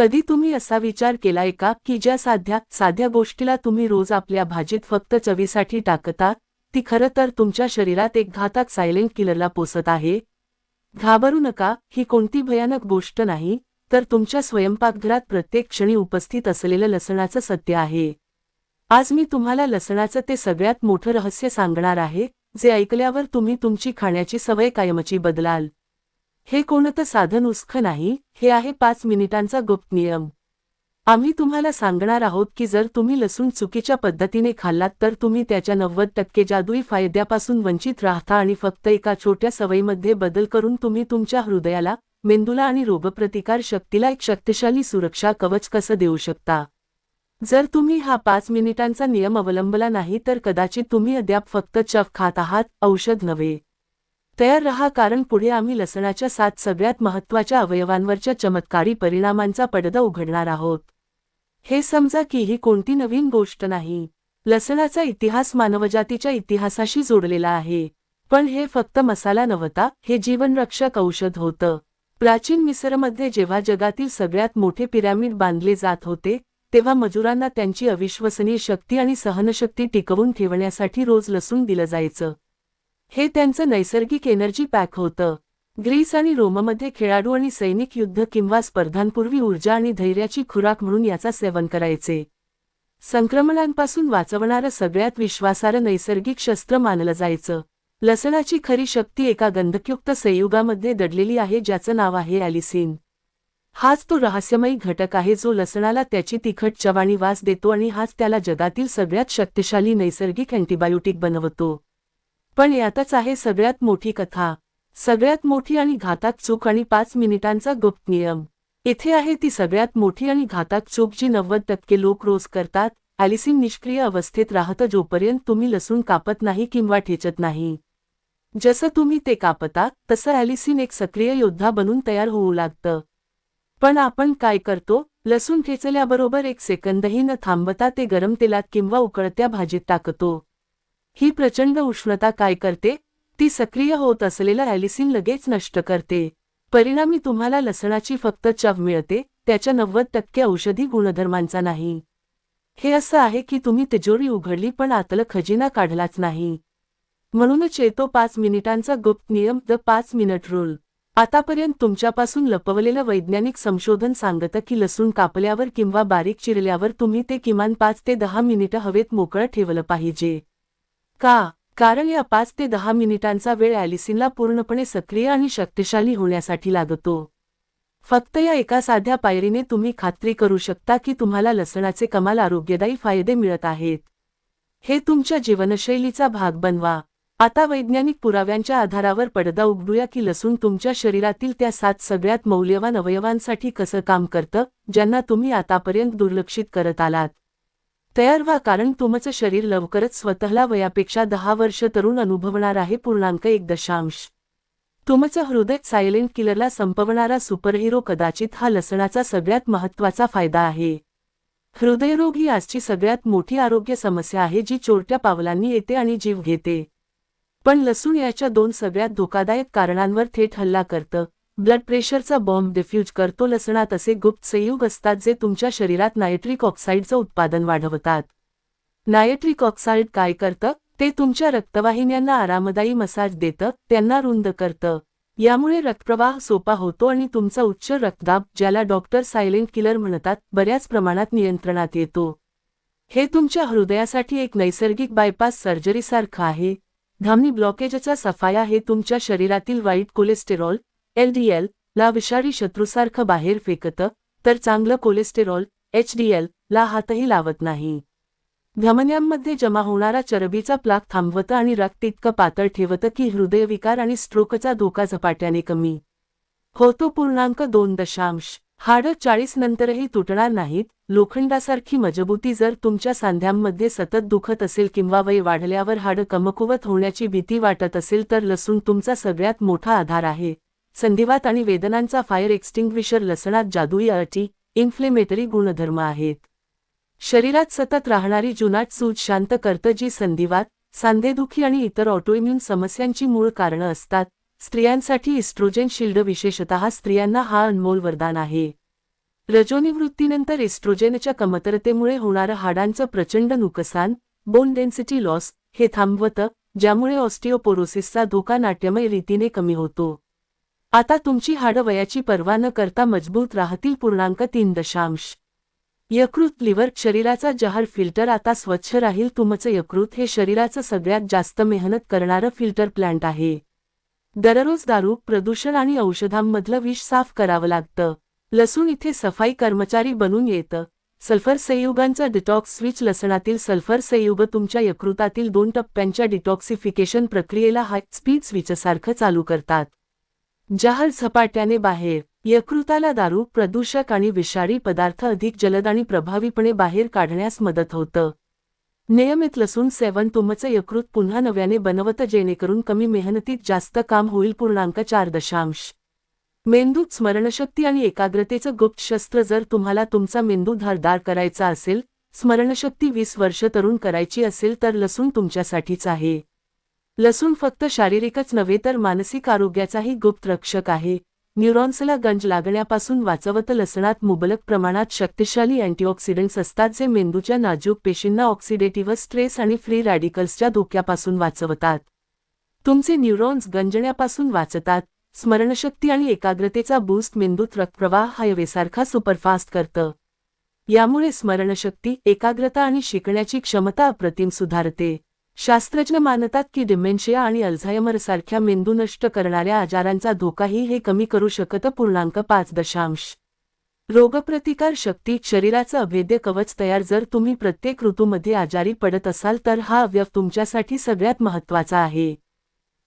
कधी तुम्ही असा विचार केलाय का की ज्या साध्या साध्या गोष्टीला तुम्ही रोज आपल्या भाजीत फक्त चवीसाठी टाकता ती खरं तर तुमच्या शरीरात एक घातक सायलेंट किलरला पोसत आहे? घाबरू नका ही कोणती भयानक गोष्ट नाही तर तुमच्या स्वयंपाकघरात प्रत्येक क्षणी उपस्थित असलेलं लसणाचं सत्य आहे. आज मी तुम्हाला लसणाचं ते सगळ्यात मोठं रहस्य सांगणार आहे जे ऐकल्यावर तुम्ही तुमची खाण्याची सवय कायमची बदलाल. हे कोणतं साधन उस्ख नाही हे आहे पाच मिनिटांचा गुप्त नियम. आम्ही तुम्हाला सांगणार आहोत की जर तुम्ही लसूण चुकीच्या पद्धतीने खाल्लात तर तुम्ही त्याच्या नव्वद टक्के जादुई फायद्यापासून वंचित राहता आणि फक्त एका छोट्या सवयीमध्ये बदल करून तुम्ही तुमच्या हृदयाला मेंदूला आणि रोगप्रतिकार शक्तीला एक शक्तिशाली सुरक्षा कवच कसं देऊ शकता? जर तुम्ही हा पाच मिनिटांचा नियम अवलंबला नाही तर कदाचित तुम्ही अद्याप फक्त चफ खात आहात औषध नव्हे. तयार रहा कारण पुढे आम्ही लसणाच्या सात सगळ्यात महत्त्वाच्या अवयवांवरच्या चमत्कारी परिणामांचा पडदा उघडणार आहोत. हे समजा की ही कोणती नवीन गोष्ट नाही. लसणाचा इतिहास मानवजातीच्या इतिहासाशी जोडलेला आहे. पण हे फक्त मसाला नव्हता हे जीवनरक्षक औषध होतं. प्राचीन मिसरमध्ये जेव्हा जगातील सगळ्यात मोठे पिरॅमिड बांधले जात होते तेव्हा मजुरांना त्यांची अविश्वसनीय शक्ती आणि सहनशक्ती टिकवून ठेवण्यासाठी रोज लसूण दिलं जायचं. हे त्यांचं नैसर्गिक एनर्जी पॅक होतं. ग्रीस आणि रोममध्ये खेळाडू आणि सैनिक युद्ध किंवा स्पर्धांपूर्वी ऊर्जा आणि धैर्याची खुराक म्हणून याचा सेवन करायचे. संक्रमणांपासून वाचवणारं सगळ्यात विश्वासार्ह नैसर्गिक शस्त्र मानलं जायचं. लसणाची खरी शक्ती एका गंधकयुक्त संयुगामध्ये दडलेली आहे ज्याचं नाव आहे ॲलिसिन. हाच तो रहस्यमयी घटक आहे जो लसणाला त्याची तिखट चवाणी वास देतो आणि हाच त्याला जगातील सगळ्यात शक्तिशाली नैसर्गिक अँटीबायोटिक बनवतो. पण यातच आहे सगळ्यात मोठी कथा. सगळ्यात मोठी आणि घातक चूक आणि पाच मिनिटांचा गुप्त नियम. इथे आहे ती सगळ्यात मोठी आणि घातक चूक जी नव्वद टक्के लोक रोज करतात ॲलिसिन निष्क्रिय अवस्थेत राहतं जोपर्यंत तुम्ही लसूण कापत नाही किंवा ठेचत नाही. जसं तुम्ही ते कापता तसं ॲलिसिन एक सक्रिय योद्धा बनून तयार होऊ लागतं. पण आपण काय करतो लसूण ठेचल्याबरोबर एक सेकंदही न थांबता ते गरम तेलात किंवा उकळत्या भाजीत टाकतो. ही प्रचंड उष्णता काय करते? ती सक्रिय होत असलेला ॲलिसिन लगेच नष्ट करते. परिणामी तुम्हाला लसणाची फक्त चव मिळते त्याच्या नव्वद टक्के औषधी गुणधर्मांचा नाही. हे असं आहे की तुम्ही तिजोरी उघडली पण आतलं खजिना काढलाच नाही. म्हणूनच येतो पाच मिनिटांचा गुप्त नियम द पाच मिनिट रूल. आतापर्यंत तुमच्यापासून लपवलेलं वैज्ञानिक संशोधन सांगतं की लसूण कापल्यावर किंवा बारीक चिरल्यावर तुम्ही ते किमान पाच ते दहा मिनिटं हवेत मोकळं ठेवलं पाहिजे. का? कारण या पाच ते दहा मिनिटांचा वेळ ॲलिसिनला पूर्णपणे सक्रिय आणि शक्तिशाली होण्यासाठी लागतो. फक्त या एका साध्या पायरीने तुम्ही खात्री करू शकता की तुम्हाला लसणाचे कमाल आरोग्यदायी फायदे मिळत आहेत. हे तुमच्या जीवनशैलीचा भाग बनवा. आता वैज्ञानिक पुराव्यांच्या आधारावर पडदा उघडूया की लसूण तुमच्या शरीरातील त्या सात सगळ्यात मौल्यवान अवयवांसाठी कसं काम करतं ज्यांना तुम्ही आतापर्यंत दुर्लक्षित करत आलात. तयार व्हा कारण तुमचं शरीर लवकरच स्वतःला वयापेक्षा दहा वर्ष तरुण अनुभवणार आहे पूर्णांक एक दशांश. तुमचं हृदय सायलेंट किलरला संपवणारा सुपरहिरो कदाचित हा लसणाचा सगळ्यात महत्त्वाचा फायदा आहे. हृदयरोग ही आजची सगळ्यात मोठी आरोग्य समस्या आहे जी चोरट्या पावलांनी येते आणि जीव घेते. पण लसूण याच्या दोन सगळ्यात धोकादायक कारणांवर थेट हल्ला करतं. ब्लड प्रेशरचा बॉम्ब डिफ्यूज करतो लसणात असे गुप्त संयुग असतात जे तुमच्या शरीरात नायट्रिक ऑक्साईडचं उत्पादन वाढवतात. नायट्रिक ऑक्साईड काय करतं? ते तुमच्या रक्तवाहिन्यांना आरामदायी मसाज देतं त्यांना रुंद करतं. यामुळे रक्तप्रवाह सोपा होतो आणि तुमचा उच्च रक्तदाब ज्याला डॉक्टर सायलेंट किलर म्हणतात बऱ्याच प्रमाणात नियंत्रणात येतो. हे तुमच्या हृदयासाठी एक नैसर्गिक बायपास सर्जरीसारखं आहे. धामनी ब्लॉकेजचा सफाया हे तुमच्या शरीरातील वाईट कोलेस्टेरॉल एलडीएल ला विषारी शत्रूसारखं बाहेर फेकतं तर चांगलं कोलेस्टेरॉल एचडीएल ला हातही लावत नाही. धमन्यांमध्ये जमा होणारा चरबीचा प्लाक थांबवतं आणि रक्त इतकं पातळ ठेवतं की हृदयविकार आणि स्ट्रोकचा धोका झपाट्याने कमी होतो. पूर्णांक दोन दशांश. हाडं चाळीस नंतरही तुटणार नाहीत. लोखंडासारखी मजबूती जर तुमच्या सांध्यांमध्ये सतत दुखत असेल किंवा वय वाढल्यावर हाडं कमकुवत होण्याची भीती वाटत असेल तर लसूण तुमचा सगळ्यात मोठा आधार आहे. संधिवात आणि वेदनांचा फायर एक्स्टिंग्विशर लसणात जादुई अटी इन्फ्लेमेटरी गुणधर्म आहेत. शरीरात सतत राहणारी जुनाट सूज शांत करतं जी संधिवात सांधेदुखी आणि इतर ऑटोइम्यून समस्यांची मूळ कारणं असतात. स्त्रियांसाठी इस्ट्रोजेन शिल्ड विशेषतः स्त्रियांना हा अनमोल वरदान आहे. रजोनिवृत्तीनंतर एस्ट्रोजेनच्या कमतरतेमुळे होणारं हाडांचं प्रचंड नुकसान बोन डेन्सिटी लॉस हे थांबवतं ज्यामुळे ऑस्टिओपोरोसिसचा धोका नाट्यमय रीतीने कमी होतो. आता तुमची हाडं वयाची पर्वा न करता मजबूत राहतील पूर्णांक तीन दशांश. यकृत लिव्हर शरीराचा जहार फिल्टर आता स्वच्छ राहील तुमचं यकृत हे शरीराचं सगळ्यात जास्त मेहनत करणारं फिल्टर प्लांट आहे. दररोज दारू प्रदूषण आणि औषधांमधलं विष साफ करावं लागतं. लसूण इथे सफाई कर्मचारी बनून येतं. सल्फर संयुगांचा डिटॉक्स स्विच लसणातील सल्फर संयुग तुमच्या यकृतातील दोन टप्प्यांच्या डिटॉक्सिफिकेशन प्रक्रियेला हाय स्पीड स्विचसारखं चालू करतात. जहाल झपाट्याने बाहेर यकृताला दारू प्रदूषक आणि विषारी पदार्थ अधिक जलद आणि प्रभावीपणे बाहेर काढण्यास मदत होतं. नियमित लसूण सेवन तुमचं यकृत पुन्हा नव्याने बनवतं जेणेकरून कमी मेहनतीत जास्त काम होईल पूर्णांक चार दशांश. मेंदूत स्मरणशक्ती आणि एकाग्रतेचं गुप्त शस्त्र जर तुम्हाला तुमचा मेंदू धारदार करायचा असेल स्मरणशक्ती वीस वर्ष तरुण करायची असेल तर लसूण तुमच्यासाठीच आहे. लसूण फक्त शारीरिकच नव्हे तर मानसिक आरोग्याचाही गुप्त रक्षक आहे. न्यूरॉन्सला गंज लागण्यापासून वाचवत लसणात मुबलक प्रमाणात शक्तिशाली अँटीऑक्सिडंट्स असतात जे मेंदूच्या नाजूक पेशींना ऑक्सिडेटिव्ह स्ट्रेस आणि फ्री रॅडिकल्सच्या धोक्यापासून वाचवतात. तुमचे न्यूरॉन्स गंजण्यापासून वाचतात. स्मरणशक्ती आणि एकाग्रतेचा बूस्ट मेंदूत रक्तप्रवाह हयवेसारखा सुपरफास्ट करतं. यामुळे स्मरणशक्ती एकाग्रता आणि शिकण्याची क्षमता अप्रतिम सुधारते. शास्त्रज्ञ मानतात की डिमेन्शिया आणि अल्झायमरसारख्या मेंदू नष्ट करणाऱ्या आजारांचा धोकाही हे कमी करू शकतं पूर्णांक पाच दशांश. रोगप्रतिकार शक्ती शरीराचं अभेद्य कवच तयार जर तुम्ही प्रत्येक ऋतूमध्ये आजारी पडत असाल तर हा अवयव तुमच्यासाठी सगळ्यात महत्त्वाचा आहे.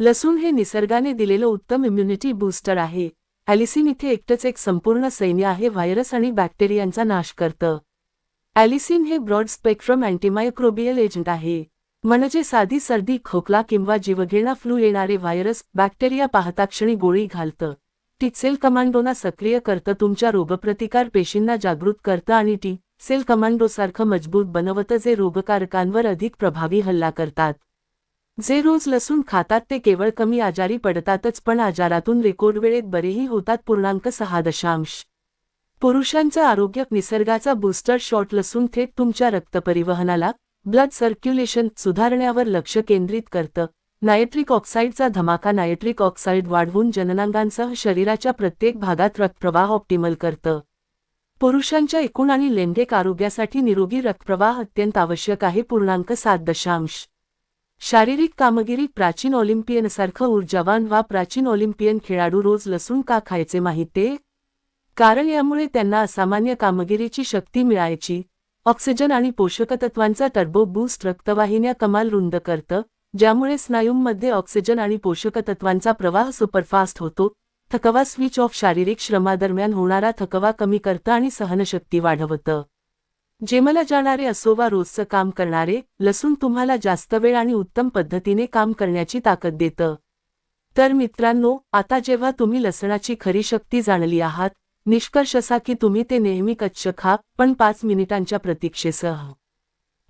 लसूण हे निसर्गाने दिलेलं उत्तम इम्युनिटी बूस्टर आहे. ॲलिसिन इथे एकटंच एक संपूर्ण सैन्य आहे व्हायरस आणि बॅक्टेरियांचा नाश करतं. ॲलिसिन हे ब्रॉड स्पेक्ट्रम अँटीमायक्रोबियल एजंट आहे. म्हणजे साधी सर्दी खोकला किंवा जीवघेणा फ्लू येणारे व्हायरस बॅक्टेरिया पाहता क्षणी गोळी घालतं. टी सेल कमांडोना सक्रिय करतं तुमच्या रोगप्रतिकार पेशींना जागृत करतं आणि टी सेल कमांडोसारखं मजबूत बनवतं जे रोगकारकांवर अधिक प्रभावी हल्ला करतात. जे रोज लसूण खातात ते केवळ कमी आजारी पडतातच पण आजारातून रेकॉर्ड वेळेत बरेही होतात पूर्णांक सहा दशांश. पुरुषांचं आरोग्य निसर्गाचा बूस्टर शॉट लसूण थेट तुमच्या रक्तपरिवहनाला ब्लड सर्क्युलेशन सुधारण्यावर लक्ष केंद्रित करतं. नायट्रिक ऑक्साईडचा धमाका नायट्रिक ऑक्साईड वाढवून जननांगांसह शरीराच्या प्रत्येक भागात रक्तप्रवाह ऑप्टिमल करतं. पुरुषांच्या एकूण आणि लैंगिक आरोग्यासाठी निरोगी रक्तप्रवाह अत्यंत आवश्यक आहे. पूर्णांक सात दशांश. शारीरिक कामगिरी प्राचीन ऑलिम्पियनसारखं ऊर्जावान वा प्राचीन ऑलिम्पियन खेळाडू रोज लसूण का खायचे माहिती कारण यामुळे त्यांना असामान्य कामगिरीची शक्ती मिळायची. ऑक्सिजन आणि पोषकतत्वांचा टर्बो बूस्ट रक्तवाहिन्या कमाल रुंद करतं ज्यामुळे स्नायूंमध्ये ऑक्सिजन आणि पोषकतत्वांचा प्रवाह सुपरफास्ट होतो थकवा स्विच ऑफ शारीरिक श्रमादरम्यान होणारा थकवा कमी करतं आणि सहनशक्ती वाढवतं. जेमला जाणारे असो वा रोजचं काम करणारे लसूण तुम्हाला जास्त वेळ आणि उत्तम पद्धतीने काम करण्याची ताकद देतं. तर मित्रांनो आता जेव्हा तुम्ही लसणाची खरी शक्ती जाणली आहात निष्कर्ष असा की तुम्ही ते नेहमी कच्छ खा पण पाच मिनिटांच्या प्रतीक्षेसह.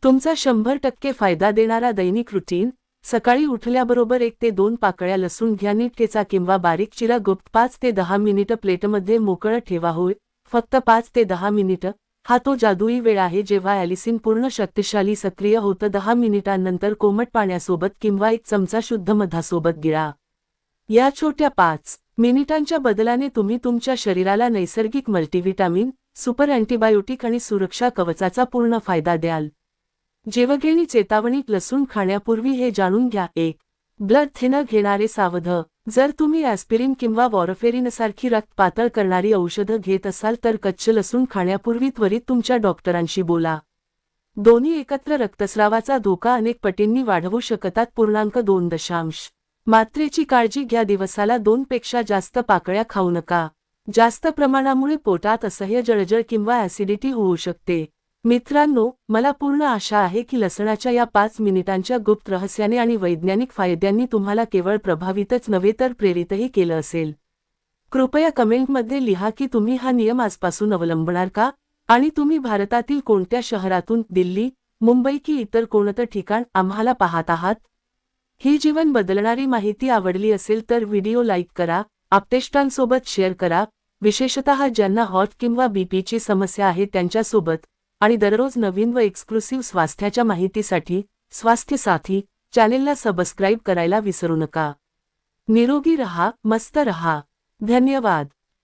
तुमचा शंभर टक्के फायदा देणारा दैनिक रुटीन सकाळी उठल्याबरोबर एक ते दोन पाकळ्या लसूण घ्या नीट ठेचा किंवा बारीक चिरा गुप्त पाच ते दहा मिनिटं प्लेटमध्ये मोकळं ठेवा होय फक्त पाच ते दहा मिनिटं. हा तो जादुई वेळ आहे जेव्हा ॲलिसिन पूर्ण शक्तिशाली सक्रिय होतं दहा मिनिटांनंतर कोमट पाण्यासोबत किंवा एक चमचा शुद्ध मधासोबत गिळा. या छोट्या पाच मिनिटांच्या बदलाने तुम्ही तुमच्या शरीराला नैसर्गिक मल्टीव्हिटॅमिन सुपर अँटीबायोटिक आणि सुरक्षा कवचाचा पूर्ण फायदा द्याल. जेवघेणी चेतावणीत लसूण खाण्यापूर्वी हे जाणून घ्या. एक ब्लड थिनर घेणारे सावध. जर तुम्ही ॲस्पिरिन किंवा वॉरफेरिनसारखी रक्त पातळ करणारी औषधं घेत असाल तर कच्च लसूण खाण्यापूर्वी त्वरित तुमच्या डॉक्टरांशी बोला. दोन्ही एकत्र रक्तस्रावाचा धोका अनेक पटींनी वाढवू शकतात. पूर्णांक दोन दशांश. मात्रेची काळजी घ्या दिवसाला दोनपेक्षा जास्त पाकळ्या खाऊ नका. जास्त प्रमाणामुळे पोटात असह्य जळजळ किंवा ॲसिडिटी होऊ शकते. मित्रांनो मला पूर्ण आशा आहे की लसणाच्या या पाच मिनिटांच्या गुप्त रहस्याने आणि वैज्ञानिक फायद्यांनी तुम्हाला केवळ प्रभावितच नव्हे तर प्रेरितही केलं असेल. कृपया कमेंटमध्ये लिहा की तुम्ही हा नियम आजपासून अवलंबणार का? आणि तुम्ही भारतातील कोणत्या शहरातून दिल्ली मुंबई की इतर कोणतं ठिकाण आम्हाला पाहत आहात? ही जीवन बदलणारी माहिती आवडली असेल तर व्हिडिओ लाईक करा आपतेष्टांसोबत शेअर करा विशेषतः ज्यांना हॉट किंवा बीपीची समस्या आहे त्यांच्यासोबत आणि दररोज नवीन व एक्सक्लुसिव्ह स्वास्थ्याच्या माहितीसाठी स्वास्थ्य साथी चॅनेलला सबस्क्राईब करायला विसरू नका. निरोगी रहा मस्त रहा. धन्यवाद.